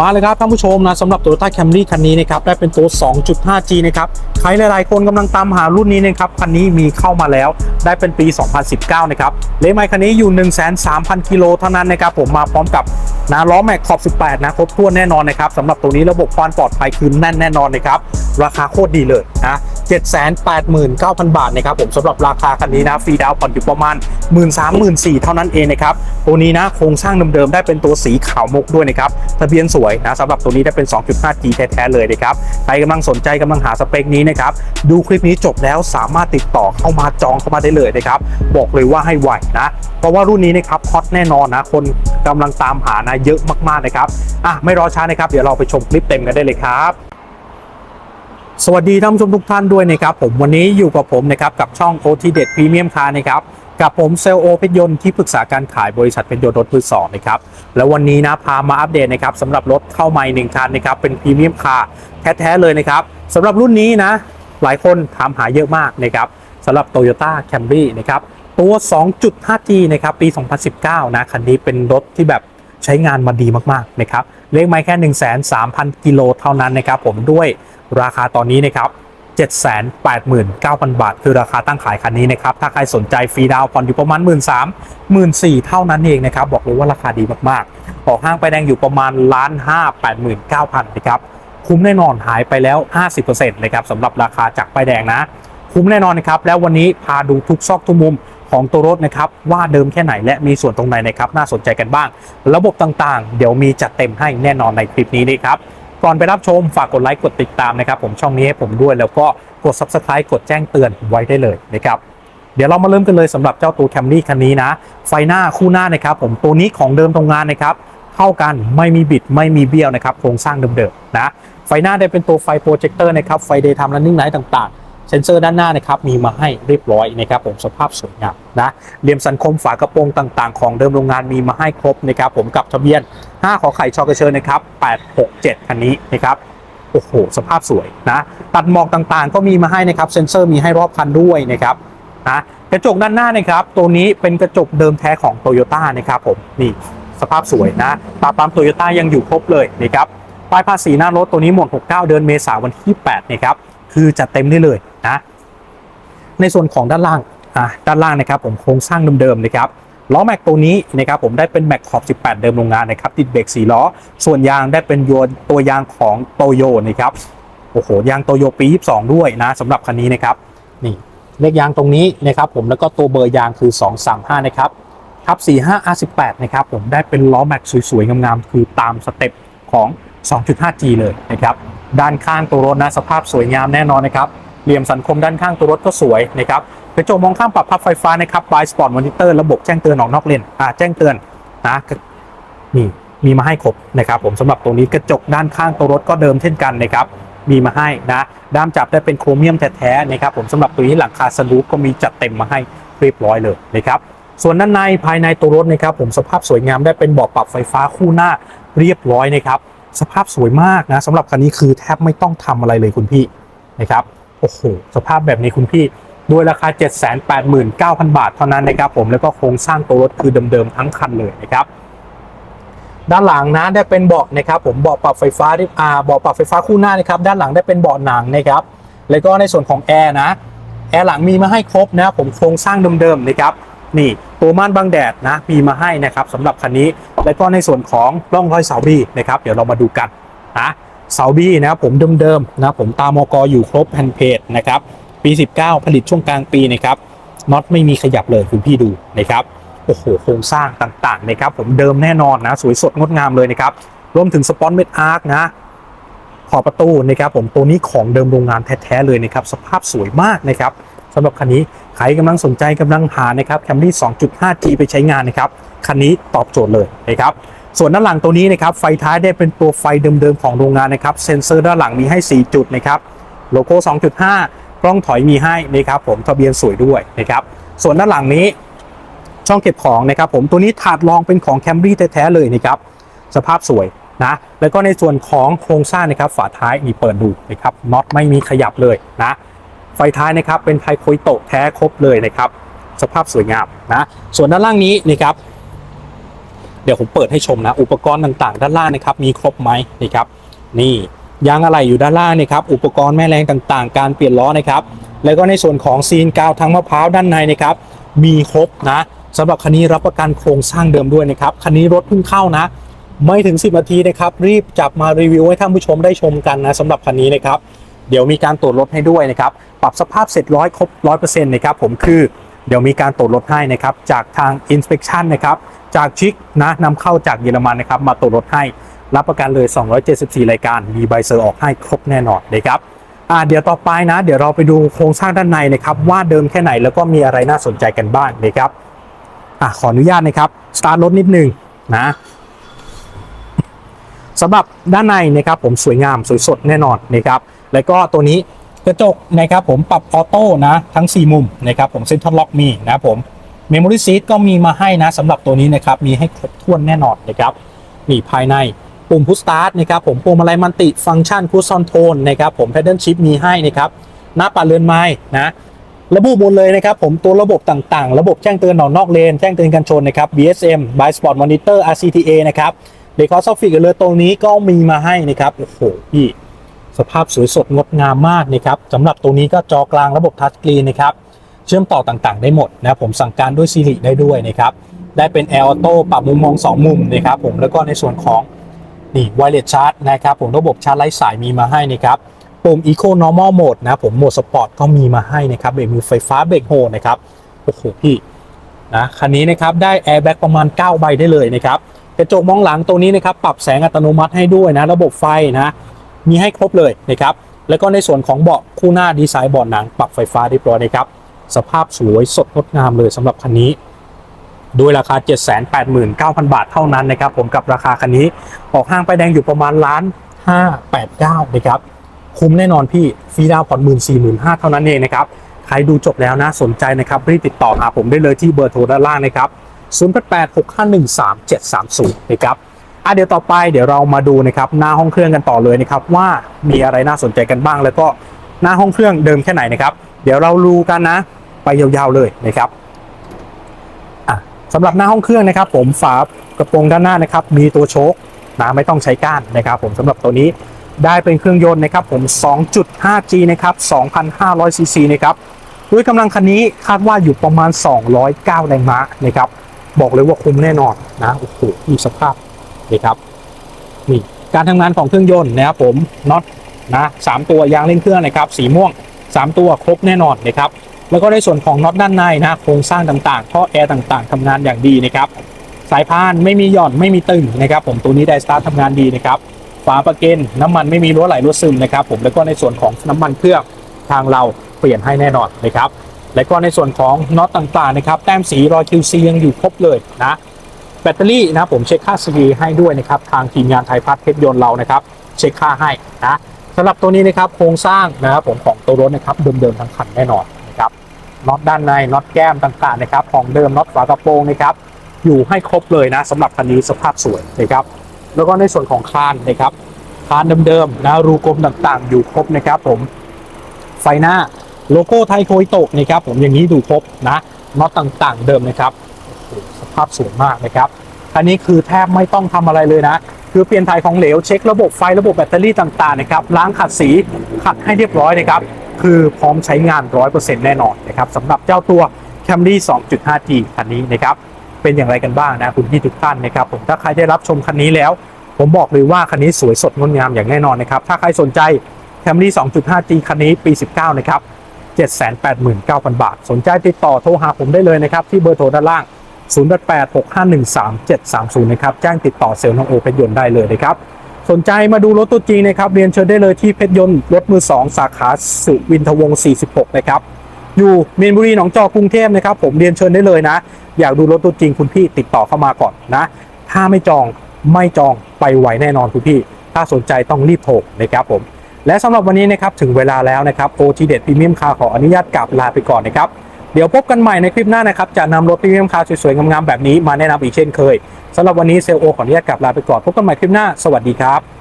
มาเลยครับท่านผู้ชมนะสำหรับ Toyota Camry คันนี้นะครับได้เป็นตัว 2.5G นะครับใครหลาย ๆ คนกำลังตามหารุ่นนี้นะครับคันนี้มีเข้ามาแล้วได้เป็นปี 2019 นะครับเลขไมล์คันนี้อยู่ 1,300 กิโลเท่านั้นนะครับผมมาพร้อมกับนะล้อแม็กขอบ 18 นะครบถ้วนแน่นอนนะครับสำหรับตัวนี้ระบบความปลอดภัยคือแน่นแน่นอนนะครับราคาโคตรดีเลยนะ 789,000 บาทนะครับผมสำหรับราคาคันนี้นะฟรีดาวน์ผ่อนอยู่ประมาณ 13,000-14,000เท่านั้นเองนะครับตัวนี้นะโครงสร้างเดิมๆได้เป็นตัวสีขาวมุกด้วยนะครับทะเบียนสวยนะสำหรับตัวนี้ได้เป็น 2.5G แท้ๆเลยนะครับใครกำลังสนใจกำลังหาสเปคนี้นะครับดูคลิปนี้จบแล้วสามารถติดต่อเข้ามาจองเข้ามาได้เลยนะครับบอกเลยว่าให้ไวนะเพราะว่ารุ่นนี้นะครับฮอตแน่นอนนะคนกำลังตามหานะเยอะมากๆนะครับอะไม่รอช้านะครับเดี๋ยวเราไปชมคลิปเต็มกันได้เลยครับ สวัสดีท่านผู้ชมทุกท่านด้วยนะครับผมวันนี้อยู่กับผมนะครับกับช่องโอทีเด็ดพรีเมียมคาร์นะครับกับผมเซลโอเพชรยนต์ที่ปรึกษาการขายบริษัทเพชรยนต์รถมือสองนะครับแล้ววันนี้นะพามาอัปเดตนะครับสำหรับรถเข้าใหม่หนึ่งคันนะครับเป็นพรีเมียมคาร์แท้ๆเลยนะครับสำหรับรุ่นนี้นะหลายคนถามหาเยอะมากนะครับสำหรับ Toyota Camry นะครับตัว 2.5G นะครับปี 2019 นะคันนี้เป็นรถที่แบบใช้งานมาดีมากๆนะครับเลขไม้แค่ 1 3 0 0 0 กิโลเท่านั้นนะครับผมด้วย ราคาตอนนี้นะครับ789,000 บาท คือราคาตั้งขายคันนี้นะครับ ถ้าใครสนใจฟรีดาวน์ผ่อนอยู่ประมาณ 1 3 0 0 0 1 4เท่านั้นเองนะครับ บอกเลยว่าราคาดีมากๆ ออกห้างไปแดงอยู่ประมาณล้านห้าแปดหมื่นเก้าพันนะครับ คุ้มแน่นอนหายไปแล้ว 50%นะครับสำหรับราคาจากป้ายแดงนะ คุ้มแน่นอนนะครับ แล้ววันนี้พาดูทุกซอกทุกมุมของตัวรถนะครับว่าเดิมแค่ไหนและมีส่วนตรงไหนนะครับน่าสนใจกันบ้าง ระบบต่างๆ เดี๋ยวมีจัดเต็มให้แน่นอนในคลิปนี้นะครับ ก่อนไปรับชมฝากกดไลค์กดติดตามนะครับผมช่องนี้ให้ผมด้วยแล้วก็กด Subscribe กดแจ้งเตือนไว้ได้เลยนะครับเดี๋ยวเรามาเริ่มกันเลยสำหรับเจ้าตัวแคมรี่คันนี้นะ ไฟหน้าคู่หน้านะครับผมตัวนี้ของเดิมตรงงานนะครับเท่ากันไม่มีบิดไม่มีเบี้ยวนะครับโครงสร้างเดิมๆนะไฟหน้าได้เป็นตัวไฟโปรเจคเตอร์นะครับไฟเดย์ทาม running Light ต่างๆ เซ็นเซอร์ด้านหน้านะครับมีมาให้เรียบร้อยนะครับผมสภาพสวยงามนะเหลี่ยมสันคมฝากระโปรงต่างๆ ของเดิมโรงงานมีมาให้ครบนะครับผมกับทะเบียน 5 ขอไข่ชอกระเชิญนะครับ867คันนี้นะครับโอ้โหสภาพสวยนะตัดหมอกต่างๆ ก็มีมาให้นะครับเซ็นเซอร์มีให้รอบคันด้วยนะครับนะกระจกด้านหน้านะครับตัวนี้เป็นกระจกเดิมแท้ของโตโยต้านะครับผมนี่สภาพสวยนะตาปั๊มโตโยต้ายังอยู่ครบเลยนะครับป้ายภาษีหน้ารถตัวนี้หมด 69 เดือนเมษายนวันที่8นะครับคือจัดเต็มได้เลย ในส่วนของด้านล่างอะด้านล่างนะครับผมโครงสร้างเดิมๆนะครับล้อแม็กตัวนี้นะครับผมได้เป็นแม็กขอบ 18 เดิมโรงงานนะครับติดเบรก4ล้อ ส่วนยางได้เป็นยนตัวยางของโตโยนะครับโอ้โหยางโตโยปี 22 ด้วยนะสำหรับคันนี้นะครับนี่เลขยางตรงนี้นะครับผมแล้วก็ตัวเบอร์ยางคือ 235 นะครับทับ45 R18 นะครับผมได้เป็นล้อแม็กสวยๆ งามๆ คือตามสเต็ปของ 2.5G เลยนะครับด้านข้างตัวรถนะสภาพสวยงามแน่นอนนะครับ เหลี่ยมสันคมด้านข้างตัวรถก็สวยนะครับกระจกมองข้างปรับพับไฟฟ้านะครับบายสปอร์ตมอนิเตอร์ระบบแจ้งเตือนออกนอกเลนอ่าแจ้งเตือนนะนี่มีมาให้ครบนะครับผมสำหรับตรงนี้กระจกด้านข้างตัวรถก็เดิมเช่นกันนะครับมีมาให้นะด้ามจับได้เป็นโครเมียมแท้ๆนะครับผมสำหรับตัวนี้หลังคาสลูปก็มีจัดเต็มมาให้เรียบร้อยเลยนะครับส่วนด้านในภายในตัวรถนะครับผมสภาพสวยงามได้เป็นเบาะปรับไฟฟ้าคู่หน้าเรียบร้อยนะครับสภาพสวยมากนะสำหรับคันนี้คือแทบไม่ต้องทำอะไรเลยคุณพี่นะครับ โอ้โหสภาพแบบนี้คุณพี่ด้วยราคา 789,000 บาทเท่านั้นนะครับผมแล้วก็โครงสร้างตัวรถคือเดิมๆทั้งคันเลยนะครับด้านหลังนะได้เป็นเบาะนะครับผมเบาะปรับไฟฟ้าที่อ่าเบาะปรับไฟฟ้าคู่หน้านะครับด้านหลังได้เป็นเบาะหนังนะครับแล้วก็ในส่วนของแอร์นะแอร์หลังมีมาให้ครบนะผมโครงสร้างเดิมๆนะครับนี่ตัวม่านบังแดดนะมีมาให้นะครับสำหรับคันนี้ แล้วก็ในส่วนของร่องรอยเสาบีนะครับ เดี๋ยวเรามาดูกันนะ เสาบีนะครับผมเดิมๆนะผมตามกอยู่ครบแผ่นเพจนะครับปี 19 ผลิตช่วงกลางปีนะครับน็อตไม่มีขยับเลยคุณพี่ดูนะครับโอ้โหโครงสร้างต่างๆนะครับผมเดิมแน่นอนนะสวยสดงดงามเลยนะครับรวมถึงสปอนเมดอาร์คนะขอบประตูนะครับผมตัวนี้ของเดิมโรงงานแท้ๆเลยนะครับสภาพสวยมากนะครับสำหรับคันนี้ใครกำลังสนใจกำลังหานะครับแคมรี่ 2.5G ไปใช้งานนะครับคันนี้ตอบโจทย์เลยนะครับ ส่วนด้านหลังตัวนี้นะครับไฟท้ายได้เป็นตัวไฟเดิมๆของโรงงานนะครับเซ็นเซอร์ด้านหลังมีให้ 4 จุดนะครับโลโก้ 2.5 กล้องถอยมีให้นะครับผมทะเบียนสวยด้วยนะครับส่วนด้านหลังนี้ช่องเก็บของนะครับผมตัวนี้ถาดรองเป็นของแคมรี่แท้ๆเลยนะครับสภาพสวยนะแล้วก็ในส่วนของโครงสร้างนะครับฝาท้ายมีเปิดดูนะครับน็อตไม่มีขยับเลยนะไฟท้ายนะครับเป็นไทโคยโตะแท้ครบเลยนะครับสภาพสวยงามนะส่วนด้านล่างนี้นะครับ ดี๋ยวผมเปิดให้ชมนะ อุปกรณ์ต่างๆ ด้านล่างนะครับ มีครบไหมนะครับ นี่ยางอะไรอยู่ด้านล่างนะครับ อุปกรณ์แม่แรงต่างๆ การเปลี่ยนล้อนะครับ แล้วก็ในส่วนของซีนกาวทั้งมะพร้าวด้านในนะครับ มีครบนะสำหรับคันนี้รับประกันโครงสร้างเดิมด้วยนะครับ คันนี้รถเพิ่งเข้านะ ไม่ถึง 10นาทีนะครับ รีบจับมารีวิวให้ท่านผู้ชมได้ชมกันนะสำหรับคันนี้นะครับ เดี๋ยวมีการตรวจรถให้ด้วยนะครับ ปรับสภาพเสร็จร้อยครบร้อยเปอร์เซ็นต์นะครับผมคือ เดี๋ยวมีการตรวจรถให้นะครับ จากทาง inspection นะครับ จากชิกนะนำเข้าจากเยอรมันนะครับมาตรวจรถให้รับประกันเลย 274 รายการมีใบเซอร์ออกให้ครบแน่นอนนะครับอ่าเดี๋ยวต่อไปนะ เดี๋ยวเราไปดูโครงสร้างด้านในนะครับว่าเดิมแค่ไหนแล้วก็มีอะไรน่าสนใจกันบ้างนะครับอะขออนุญาตนะครับสตาร์ทรถนิดนึงนะสำหรับด้านในนะครับผมสวยงามสวยสดแน่นอนนะครับแล้วก็ตัวนี้กระจกนะครับผมปรับออโต้นะทั้ง 4 มุมนะครับผมเซ็นทรัลล็อกมีนะผม เมมโมรี่ซีทก็มีมาให้นะสำหรับตัวนี้นะครับ มีให้ครบถ้วนแน่นอนนะครับนี่ภายในปุ่มพุชสตาร์ทนะครับผมปุ่มอะไรมันติฟังก์ชันคูซอนโทนนะครับผมแพดเดิลชิพมีให้นะครับหน้าปัดเรือนไม้นะระบุหมดเลยนะครับผมตัวระบบต่างๆ ระบบแจ้งเตือนออกนอกเลน แจ้งเตือนการชนนะครับ BSM by Sport Monitor RCTA นะครับเดคอสฟิกเลยตรงนี้ก็มีมาให้นะครับโอ้โหพี่สภาพสวยสดงดงามมากนะครับสำหรับตัวนี้ก็จอกลางระบบทัชสกรีนนะครับ เชื่อมต่อต่างๆ ได้หมดนะครับผมสั่งการด้วย Siri ได้ด้วยนะครับได้เป็น Air Auto ปรับมุมมอง 2 มุมนะครับผมแล้วก็ในส่วนของนี่ Wireless Charge นะครับผมระบบชาร์จไร้สายมีมาให้นะครับปุ่ม Eco Normal Mode นะผมโหมดสปอร์ตก็มีมาให้นะครับเบรกมือไฟฟ้าเบรกโฮนะครับโอ้โหพี่นะคันนี้นะครับได้ Airbag ประมาณ 9 ใบได้เลยนะครับกระจกมองหลังตัวนี้นะครับปรับแสงอัตโนมัติให้ด้วยนะระบบไฟนะมีให้ครบเลยนะครับแล้วก็ในส่วนของเบาะคู่หน้าดีไซน์เบาะหนังปรับไฟฟ้าเรียบร้อยนะครับ สภาพสวยสดงดงามเลยสำหรับคันนี้ด้วยราคา 789,000 บาทเท่านั้นนะครับ ผมกับราคาคันนี้ออกห้างไปแดงอยู่ประมาณล้าน589นะครับคุ้มแน่นอนพี่ฟรีดาวน์ผ่อนหมื่นสี่หมื่นห้าเท่านั้นเองนะครับใครดูจบแล้วนะสนใจนะครับรีบติดต่อหาผมได้เลยที่เบอร์โทรด้านล่างนะครับ0 8 8 6 5 1 3 7 3 0นะครับอะเดี๋ยวต่อไปเดี๋ยวเรามาดูนะครับหน้าห้องเครื่องกันต่อเลยนะครับว่ามีอะไรน่าสนใจกันบ้าง แล้วก็หน้าห้องเครื่องเดิมแค่ไหนนะครับ เดี๋ยวเราดูกันนะ ไปยาวๆเลยนะครับอะสำหรับหน้าห้องเครื่องนะครับ ผมฝากระโปรงด้านหน้านะครับ มีตัวโชคนะไม่ต้องใช้ก้านนะครับ ผมสำหรับตัวนี้ได้เป็นเครื่องยนต์นะครับ ผม 2.5G นะครับ 2,500ซีซีนะครับด้วยกำลังคันนี้คาดว่าอยู่ประมาณ 209 แรงม้านะครับ บอกเลยว่าคุ้มแน่นอนนะโอ้โหมีสภาพนะครับนี่การทำงานของเครื่องยนต์นะครับผมน็อตนะสามตัวยางเล่นเครื่องนะครับ สีม่วง 3 ตัวครบแน่นอนนะครับ แล้วก็ในส่วนของน็อตด้านในนะโครงสร้างต่างๆท่อแอร์ต่างๆทำงานอย่างดีนะครับสายพานไม่มีหย่อนไม่มีตึงนะครับ ผมตัวนี้ไดสตาร์ททำงานดีนะครับฝาประเกนน้ำมันไม่มีรั่วไหลรั่วซึมนะครับ ผมแล้วก็ในส่วนของน้ำมันเครื่องทางเราเปลี่ยนให้แน่นอนนะครับแล้วก็ในส่วนของน็อตต่างๆนะครับ แต้มสีรอย QC ยังอยู่ครบเลยนะแบตเตอรี่นะผมเช็คค่า CD ให้ด้วยนะครับทางทีมงานไทยพัฒน์เพชรยนต์เรานะครับ เช็คค่าให้นะสำหรับตัวนี้นะครับโครงสร้างนะครับผมของตัวรถนะครับเดิมๆทั้งคันแน่นอน น็อตด้านในน็อตแก้มต่างๆนะครับของเดิมน็อตฝากระโปรงนะครับอยู่ให้ครบเลยนะสำหรับคันนี้สภาพสวยนะครับแล้วก็ในส่วนของคานนะครับคานเดิมๆนะรูกลมต่างๆ อยู่ครบนะครับผมไฟหน้าโลโก้ไทยโคยโตะนะครับผมอย่างนี้ดูครบนะน็อตต่างๆ เดิมนะครับสภาพสวยมากนะครับอันนี้คือแทบไม่ต้องทำอะไรเลยนะ คือเปลี่ยนถ่ายของเหลวเช็คระบบไฟระบบแบตเตอรี่ต่างๆนะครับล้างขัดสีขัดให้เรียบร้อยนะครับ คือพร้อมใช้งาน 100%แน่นอนนะครับสำหรับเจ้าตัว Camry 2.5G คันนี้นะครับเป็นอย่างไรกันบ้างนะคุณพี่ทุกท่านนะครับผมถ้าใครได้รับชมคันนี้แล้ว ผมบอกเลยว่าคันนี้สวยสดงดงามอย่างแน่นอนนะครับถ้าใครสนใจ Camry 2.5G คันนี้ปี 19 นะครับ 789,000 บาท สนใจติดต่อโทรหาผมได้เลยนะครับที่เบอร์โทรด้านล่าง 0886513730 นะครับแจ้งติดต่อเซลล์น้องโอเพชรยนต์ได้เลยนะครับ สนใจมาดูรถตัวจริงนะครับเรียนเชิญได้เลยที่เพชรยนต์รถมือ 2 สาขาสุวินทวงศ์46 นะครับ อยู่มีนบุรีหนองจอกกรุงเทพนะครับ ผมเรียนเชิญได้เลยนะ อยากดูรถตัวจริงคุณพี่ติดต่อเข้ามาก่อนนะ ถ้าไม่จองไม่จองไปไหวแน่นอนคุณพี่ ถ้าสนใจต้องรีบโทรนะครับผมและสำหรับวันนี้นะครับถึงเวลาแล้วนะครับโอทีเด็ดพรีเมียมคาขออนุญาตกลับลาไปก่อนนะครับ เดี๋ยวพบกันใหม่ในคลิปหน้านะครับ จะนำรถพรีเมียมคาสวยๆงามๆแบบนี้มาแนะนำอีกเช่นเคยสำหรับวันนี้เซลโอขออนุญาตกลับลาไปก่อนพบกันใหม่คลิปหน้า สวัสดีครับ